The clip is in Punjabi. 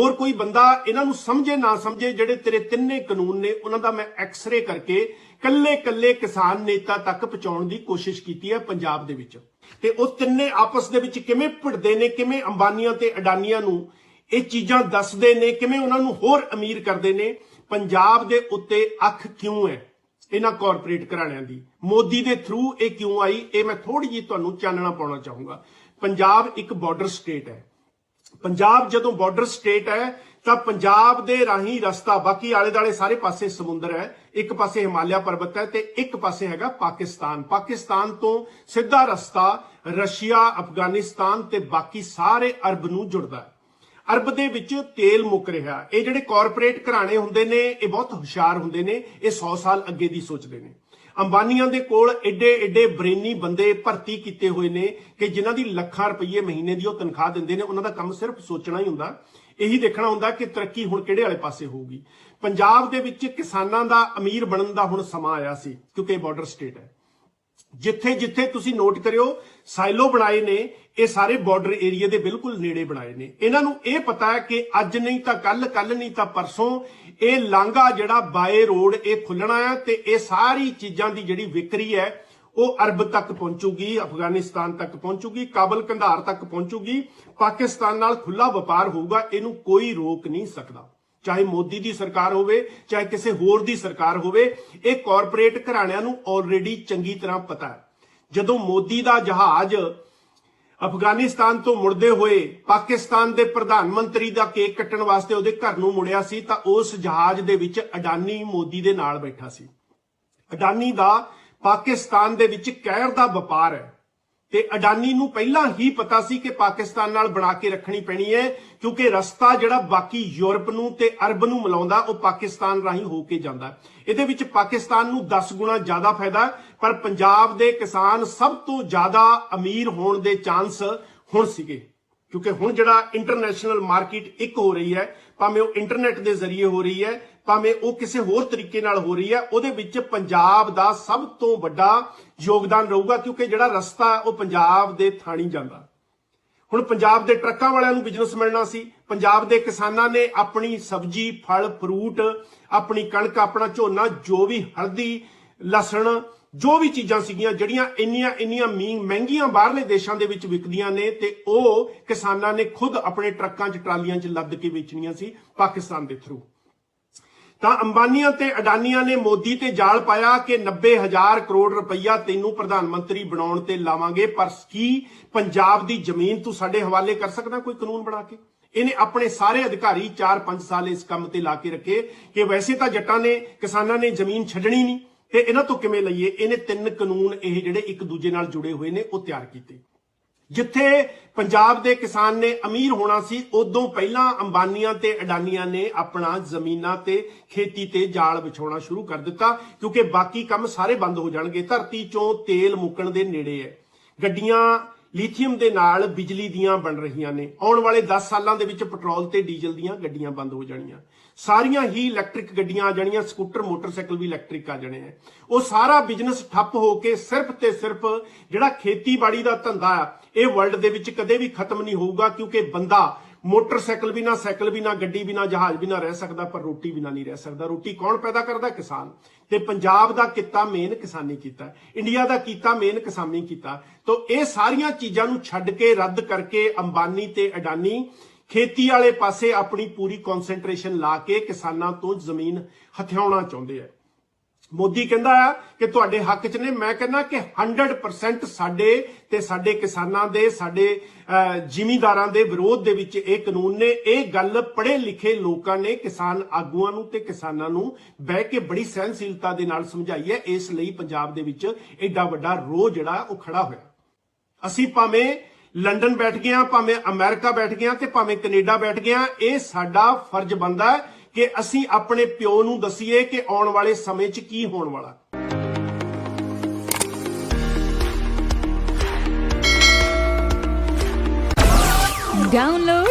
ਹੋਰ ਕੋਈ ਬੰਦਾ ਇਹਨਾਂ ਨੂੰ ਸਮਝੇ, ਨਾ ਸਮਝੇ, ਜਿਹੜੇ ਤੇਰੇ ਤਿੰਨੇ ਕਾਨੂੰਨ ਨੇ, ਉਹਨਾਂ ਦਾ ਮੈਂ ਐਕਸ-ਰੇ ਕਰਕੇ ਕੱਲੇ ਕੱਲੇ ਕਿਸਾਨ ਨੇਤਾ ਤੱਕ ਪਹੁੰਚਾਉਣ ਦੀ ਕੋਸ਼ਿਸ਼ ਕੀਤੀ ਹੈ ਪੰਜਾਬ ਦੇ ਵਿੱਚ। ਤੇ ਉਹ ਤਿੰਨੇ ਆਪਸ ਦੇ ਵਿੱਚ ਕਿਵੇਂ ਭਿੜਦੇ ਨੇ, ਕਿਵੇਂ ਅੰਬਾਨੀਆਂ ਤੇ ਅਡਾਨੀਆਂ ਨੂੰ ਇਹ ਚੀਜ਼ਾਂ ਦੱਸਦੇ ਨੇ, ਕਿਵੇਂ ਉਹਨਾਂ ਨੂੰ ਹੋਰ ਅਮੀਰ ਕਰਦੇ ਨੇ, ਪੰਜਾਬ ਦੇ ਉੱਤੇ ਅੱਖ ਕਿਉਂ ਹੈ ਇਹਨਾਂ ਕਾਰਪੋਰੇਟ ਘਰਾਣਿਆਂ ਦੀ? ਮੋਦੀ ਦੇ ਥਰੂ ਇਹ ਕਿਉਂ ਆਈ? ਇਹ ਮੈਂ ਥੋੜੀ ਜਿਹੀ ਤੁਹਾਨੂੰ ਚਾਨਣਾ ਪਾਉਣਾ ਚਾਹੂੰਗਾ। ਪੰਜਾਬ ਇੱਕ ਬਾਰਡਰ ਸਟੇਟ ਹੈ। ਪੰਜਾਬ ਜਦੋਂ ਬਾਰਡਰ ਸਟੇਟ ਹੈ, ਤਾਂ ਪੰਜਾਬ ਦੇ ਰਾਹੀਂ ਰਸਤਾ, ਬਾਕੀ ਆਲੇ ਦਾਲੇ ਸਾਰੇ ਪਾਸੇ ਸਮੁੰਦਰ ਹੈ। ਇੱਕ ਪਾਸੇ ਹਿਮਾਲਿਆ ਪਰਬਤ ਹੈ ਤੇ ਇੱਕ ਪਾਸੇ ਹੈਗਾ ਪਾਕਿਸਤਾਨ। ਪਾਕਿਸਤਾਨ ਤੋਂ ਸਿੱਧਾ ਰਸਤਾ ਰਸ਼ੀਆ, ਅਫਗਾਨਿਸਤਾਨ ਤੇ ਬਾਕੀ ਸਾਰੇ ਅਰਬ ਨੂੰ ਜੁੜਦਾ ਹੈ। ਅਰਬ ਦੇ ਵਿੱਚ ਤੇਲ ਮੁੱਕ ਰਿਹਾ। ਇਹ ਜਿਹੜੇ ਕਾਰਪੋਰੇਟ ਘਰਾਣੇ ਹੁੰਦੇ ਨੇ, ਇਹ ਬਹੁਤ ਹੁਸ਼ਿਆਰ ਹੁੰਦੇ ਨੇ, ਇਹ 100 ਸਾਲ ਅੱਗੇ ਦੀ ਸੋਚਦੇ ਨੇ। ਅੰਬਾਨੀਆਂ ਦੇ ਕੋਲ ਐਡੇ ਐਡੇ ਬ੍ਰੇਨੀ ਬੰਦੇ ਭਰਤੀ ਕੀਤੇ ਹੋਏ ਨੇ ਕਿ ਜਿਨ੍ਹਾਂ ਦੀ ਲੱਖਾਂ ਰੁਪਏ ਮਹੀਨੇ ਦੀ ਉਹ ਤਨਖਾਹ ਦਿੰਦੇ ਨੇ, ਉਹਨਾਂ ਦਾ ਕੰਮ ਸਿਰਫ ਸੋਚਣਾ ਹੀ ਹੁੰਦਾ। ਇਹੀ ਦੇਖਣਾ ਹੁੰਦਾ ਕਿ ਤਰੱਕੀ ਹੁਣ ਕਿਹੜੇ ਵਾਲੇ ਪਾਸੇ ਹੋਊਗੀ। ਪੰਜਾਬ ਦੇ ਵਿੱਚ ਕਿਸਾਨਾਂ ਦਾ ਅਮੀਰ ਬਣਨ ਦਾ ਹੁਣ ਸਮਾਂ ਆਇਆ ਸੀ, ਕਿਉਂਕਿ ਇਹ ਬਾਰਡਰ ਸਟੇਟ ਹੈ। ਜਿੱਥੇ ਜਿੱਥੇ ਤੁਸੀਂ ਨੋਟ ਕਰਿਓ ਸਾਈਲੋ ਬਣਾਏ ਨੇ, ਇਹ ਸਾਰੇ ਬਾਰਡਰ ਏਰੀਆ ਦੇ ਬਿਲਕੁਲ ਨੇੜੇ ਬਣਾਏ ਨੇ। ਇਹਨਾਂ ਨੂੰ ਇਹ ਪਤਾ ਹੈ ਕਿ ਅੱਜ ਨਹੀਂ ਤਾਂ ਕੱਲ ਕੱਲ ਨਹੀਂ ਤਾਂ ਪਰਸੋਂ, ਇਹ ਲਾਂਘਾ ਜਿਹੜਾ ਬਾਏ ਰੋਡ ਇਹ ਖੁੱਲਣਾ ਹੈ ਤੇ ਇਹ ਸਾਰੀ ਚੀਜ਼ਾਂ ਦੀ ਜਿਹੜੀ ਵਿਕਰੀ ਹੈ, ਉਹ ਅਰਬ ਤੱਕ ਪਹੁੰਚੂਗੀ, ਅਫਗਾਨਿਸਤਾਨ ਤੱਕ ਪਹੁੰਚੂਗੀ, ਕਾਬਲ ਕੰਧਾਰ ਤੱਕ ਪਹੁੰਚੂਗੀ, ਪਾਕਿਸਤਾਨ ਨਾਲ ਖੁੱਲਾ ਵਪਾਰ ਹੋਊਗਾ, ਇਹਨੂੰ ਕੋਈ ਰੋਕ ਨਹੀਂ ਸਕਦਾ। ਚਾਹੇ ਮੋਦੀ ਦੀ ਸਰਕਾਰ ਹੋਵੇ, ਚਾਹੇ ਕਿਸੇ ਹੋਰ ਦੀ ਸਰਕਾਰ ਹੋਵੇ, ਇਹ ਕਾਰਪੋਰੇਟ ਘਰਾਣਿਆਂ ਨੂੰ ਆਲਰੇਡੀ ਚੰਗੀ ਤਰ੍ਹਾਂ ਪਤਾ ਹੈ। ਜਦੋਂ ਮੋਦੀ ਦਾ ਜਹਾਜ਼ ਅਫਗਾਨਿਸਤਾਨ ਤੋਂ ਮੁੜਦੇ ਹੋਏ ਪਾਕਿਸਤਾਨ ਦੇ ਪ੍ਰਧਾਨ ਮੰਤਰੀ ਦਾ ਕੇਕ ਕੱਟਣ ਵਾਸਤੇ ਉਹਦੇ ਘਰ ਨੂੰ ਮੁੜਿਆ ਸੀ, ਤਾਂ ਉਸ ਜਹਾਜ਼ ਦੇ ਵਿੱਚ ਅਡਾਨੀ ਮੋਦੀ ਦੇ ਨਾਲ ਬੈਠਾ ਸੀ। ਅਡਾਨੀ ਦਾ ਪਾਕਿਸਤਾਨ ਦੇ ਵਿੱਚ ਕਹਿਰ ਦਾ ਵਪਾਰ ਹੈ। ਤੇ ਅਡਾਨੀ ਨੂੰ ਪਹਿਲਾਂ ਹੀ ਪਤਾ ਸੀ ਕਿ ਪਾਕਿਸਤਾਨ ਨਾਲ ਬਣਾ ਕੇ ਰੱਖਣੀ ਪੈਣੀ ਹੈ, ਕਿਉਂਕਿ ਰਸਤਾ ਜਿਹੜਾ ਬਾਕੀ ਯੂਰਪ ਨੂੰ ਤੇ ਅਰਬ ਨੂੰ ਮਿਲਾਉਂਦਾ, ਉਹ ਪਾਕਿਸਤਾਨ ਰਾਹੀਂ ਹੋ ਕੇ ਜਾਂਦਾ। ਇਹਦੇ ਵਿੱਚ ਪਾਕਿਸਤਾਨ ਨੂੰ 10 ਗੁਣਾ ਜ਼ਿਆਦਾ ਫਾਇਦਾ, ਪਰ ਪੰਜਾਬ ਦੇ ਕਿਸਾਨ ਸਭ ਤੋਂ ਜ਼ਿਆਦਾ ਅਮੀਰ ਹੋਣ ਦੇ ਚਾਂਸ ਹੁਣ ਸੀਗੇ। ਕਿਉਂਕਿ ਹੁਣ ਜਿਹੜਾ ਇੰਟਰਨੈਸ਼ਨਲ ਮਾਰਕੀਟ ਇੱਕ ਹੋ ਰਹੀ ਹੈ, ਭਾਵੇਂ ਉਹ ਇੰਟਰਨੈਟ ਦੇ ਜ਼ਰੀਏ ਹੋ ਰਹੀ ਹੈ ਭਾਵੇਂ ਉਹ ਕਿਸੇ ਹੋਰ ਤਰੀਕੇ ਨਾਲ ਹੋ ਰਹੀ ਹੈ, ਉਹਦੇ ਵਿੱਚ ਪੰਜਾਬ ਦਾ ਸਭ ਤੋਂ ਵੱਡਾ ਯੋਗਦਾਨ ਰਹੂਗਾ, ਕਿਉਂਕਿ ਜਿਹੜਾ ਰਸਤਾ ਉਹ ਪੰਜਾਬ ਦੇ ਥਾਣੀ ਜਾਂਦਾ। ਹੁਣ ਪੰਜਾਬ ਦੇ ਟਰੱਕਾਂ ਵਾਲਿਆਂ ਨੂੰ ਬਿਜ਼ਨਸ ਮਿਲਣਾ ਸੀ। ਪੰਜਾਬ ਦੇ ਕਿਸਾਨਾਂ ਨੇ ਆਪਣੀ ਸਬਜ਼ੀ, ਫਲ ਫਰੂਟ ਆਪਣੀ ਕਣਕ, ਆਪਣਾ ਝੋਨਾ, ਜੋ ਵੀ ਹਲਦੀ, ਲਸਣ, ਜੋ ਵੀ ਚੀਜ਼ਾਂ ਸੀਗੀਆਂ, ਜਿਹੜੀਆਂ ਇੰਨੀਆਂ ਇੰਨੀਆਂ ਮੀਂਹ, ਮਹਿੰਗੀਆਂ ਬਾਹਰਲੇ ਦੇਸ਼ਾਂ ਦੇ ਵਿੱਚ ਵਿਕਦੀਆਂ ਨੇ, ਤੇ ਉਹ ਕਿਸਾਨਾਂ ਨੇ ਖੁਦ ਆਪਣੇ ਟਰੱਕਾਂ 'ਚ ਟਰਾਲੀਆਂ 'ਚ ਲੱਦ ਕੇ ਵੇਚਣੀਆਂ ਸੀ ਪਾਕਿਸਤਾਨ ਦੇ ਥਰੂ ਤਾਂ ਅੰਬਾਨੀਆਂ ਤੇ ਅਡਾਨੀਆਂ ਨੇ ਮੋਦੀ ਤੇ ਜਾਲ ਪਾਇਆ ਕਿ 90000 ਕਰੋੜ ਰੁਪਈਆ ਤੈਨੂੰ ਪ੍ਰਧਾਨ ਮੰਤਰੀ ਬਣਾਉਣ ਤੇ ਲਾਵਾਂਗੇ, ਪਰ ਕੀ ਪੰਜਾਬ ਦੀ ਜ਼ਮੀਨ ਤੂੰ ਸਾਡੇ ਹਵਾਲੇ ਕਰ ਸਕਦਾ ਕੋਈ ਕਾਨੂੰਨ ਬਣਾ ਕੇ? ਇਹਨੇ ਆਪਣੇ ਸਾਰੇ ਅਧਿਕਾਰੀ 4-5 ਸਾਲ ਇਸ ਕੰਮ ਤੇ ਲਾ ਕੇ ਰੱਖੇ ਕਿ ਵੈਸੇ ਤਾਂ ਜੱਟਾਂ ਨੇ, ਕਿਸਾਨਾਂ ਨੇ ਜ਼ਮੀਨ ਛੱਡਣੀ ਨਹੀਂ, ਤੇ ਇਹਨਾਂ ਤੋਂ ਕਿਵੇਂ ਲਈਏ? ਇਹਨੇ ਤਿੰਨ ਕਾਨੂੰਨ ਇਹ ਜਿਹੜੇ ਇੱਕ ਦੂਜੇ ਨਾਲ ਜੁੜੇ ਹੋਏ ਨੇ, ਉਹ ਤਿਆਰ ਕੀਤੇ। ਜਿੱਥੇ ਪੰਜਾਬ ਦੇ ਕਿਸਾਨ ਨੇ ਅਮੀਰ ਹੋਣਾ ਸੀ, ਉਦੋਂ ਪਹਿਲਾਂ ਅੰਬਾਨੀਆਂ ਤੇ ਅਡਾਨੀਆਂ ਨੇ ਆਪਣਾ ਜ਼ਮੀਨਾਂ ਤੇ ਖੇਤੀ ਤੇ ਜਾਲ ਵਿਛਾਉਣਾ ਸ਼ੁਰੂ ਕਰ ਦਿੱਤਾ, ਕਿਉਂਕਿ ਬਾਕੀ ਕੰਮ ਸਾਰੇ ਬੰਦ ਹੋ ਜਾਣਗੇ। ਧਰਤੀ ਚੋਂ ਤੇਲ ਮੁੱਕਣ ਦੇ ਨੇੜੇ ਹੈ। ਗੱਡੀਆਂ ਲੀਥੀਅਮ ਦੇ ਨਾਲ ਬਿਜਲੀ ਦੀਆਂ ਬਣ ਰਹੀਆਂ ਨੇ। ਆਉਣ ਵਾਲੇ 10 ਸਾਲਾਂ ਦੇ ਵਿੱਚ ਪੈਟਰੋਲ ਤੇ ਡੀਜ਼ਲ ਦੀਆਂ ਗੱਡੀਆਂ ਬੰਦ ਹੋ ਜਾਣੀਆਂ। ਸਾਰੀਆਂ ਹੀ ਇਲੈਕਟ੍ਰਿਕ ਗੱਡੀਆਂ ਆ ਜਾਣੀਆਂ, ਸਕੂਟਰ, ਮੋਟਰਸਾਈਕਲ ਵੀ ਇਲੈਕਟ੍ਰਿਕ ਆ ਜਾਣੇ ਆ। ਉਹ ਸਾਰਾ ਬਿਜ਼ਨਸ ਠੱਪ ਹੋ ਕੇ ਸਿਰਫ ਤੇ ਸਿਰਫ ਜਿਹੜਾ ਖੇਤੀਬਾੜੀ ਦਾ ਧੰਦਾ ਆ, ਇਹ ਵਰਲਡ ਦੇ ਵਿੱਚ ਕਦੇ ਵੀ ਖਤਮ ਨਹੀਂ ਹੋਊਗਾ, ਕਿਉਂਕਿ ਬੰਦਾ ਮੋਟਰਸਾਈਕਲ ਵੀ ਨਾ, ਸਾਈਕਲ ਵੀ ਨਾ, ਗੱਡੀ ਵੀ ਨਾ, ਜਹਾਜ਼ ਵੀ ਨਾ ਰਹਿ ਸਕਦਾ, ਪਰ ਰੋਟੀ ਵੀ ਨਾ ਨਹੀਂ ਰਹਿ ਸਕਦਾ। ਰੋਟੀ ਕੌਣ ਪੈਦਾ ਕਰਦਾ? ਕਿਸਾਨ। ਤੇ ਪੰਜਾਬ ਦਾ ਕਿੱਤਾ ਮੇਨ ਕਿਸਾਨੀ ਕੀਤਾ। ਇੰਡੀਆ ਦਾ ਕੀਤਾ ਮੇਨ ਕਿਸਾਨੀ ਕੀਤਾ। ਤੋਂ ਇਹ ਸਾਰੀਆਂ ਚੀਜ਼ਾਂ ਨੂੰ ਛੱਡ ਕੇ, ਰੱਦ ਕਰਕੇ, ਅੰਬਾਨੀ ਤੇ ਅਡਾਨੀ, ਖੇਤੀ ਵਾਲੇ ਪਾਸੇ ਆਪਣੀ ਪੂਰੀ ਕਨਸੈਂਟਰੇਸ਼ਨ ਲਾ ਕੇ ਕਿਸਾਨਾਂ ਤੋਂ ਜ਼ਮੀਨ ਹਥਿਆਉਣਾ ਚਾਹੁੰਦੇ ਆ। ਮੋਦੀ ਕਹਿੰਦਾ ਆ ਕਿ ਤੁਹਾਡੇ ਹੱਕ 'ਚ ਨੇ। ਮੈਂ ਕਹਿੰਦਾ ਕਿ 100% ਸਾਡੇ ਤੇ ਸਾਡੇ ਕਿਸਾਨਾਂ ਦੇ ਸਾਡੇ ਅਹ, ਜ਼ਿਮੀਂਦਾਰਾਂ ਦੇ ਵਿਰੋਧ ਦੇ ਵਿੱਚ ਇਹ ਕਾਨੂੰਨ ਨੇ। ਇਹ ਗੱਲ ਪੜ੍ਹੇ ਲਿਖੇ ਲੋਕਾਂ ਨੇ ਕਿਸਾਨ ਆਗੂਆਂ ਨੂੰ ਤੇ ਕਿਸਾਨਾਂ ਨੂੰ ਬਹਿ ਕੇ ਬੜੀ ਸਹਿਨਸ਼ੀਲਤਾ ਦੇ ਨਾਲ ਸਮਝਾਈ ਹੈ। ਇਸ ਲਈ ਪੰਜਾਬ ਦੇ ਵਿੱਚ ਐਡਾ ਵੱਡਾ ਰੋਹ ਜਿਹੜਾ ਉਹ ਖੜਾ ਹੋਇਆ। ਅਸੀਂ ਭਾਵੇਂ ਲੰਡਨ ਬੈਠ ਗਏ ਹਾਂ ਭਾਵੇਂ ਅਮਰੀਕਾ ਬੈਠ ਗਏ ਹਾਂ ਤੇ ਭਾਵੇਂ ਕੈਨੇਡਾ ਬੈਠ ਗਏ ਹਾਂ ਇਹ ਸਾਡਾ ਫਰਜ਼ ਬਣਦਾ ਹੈ ਕਿ ਅਸੀਂ ਆਪਣੇ ਪਿਓ ਨੂੰ ਦਸੀਏ ਕਿ ਆਉਣ ਵਾਲੇ ਸਮੇਂ 'ਚ ਕੀ ਹੋਣ ਵਾਲਾ। ਡਾਊਨਲੋਡ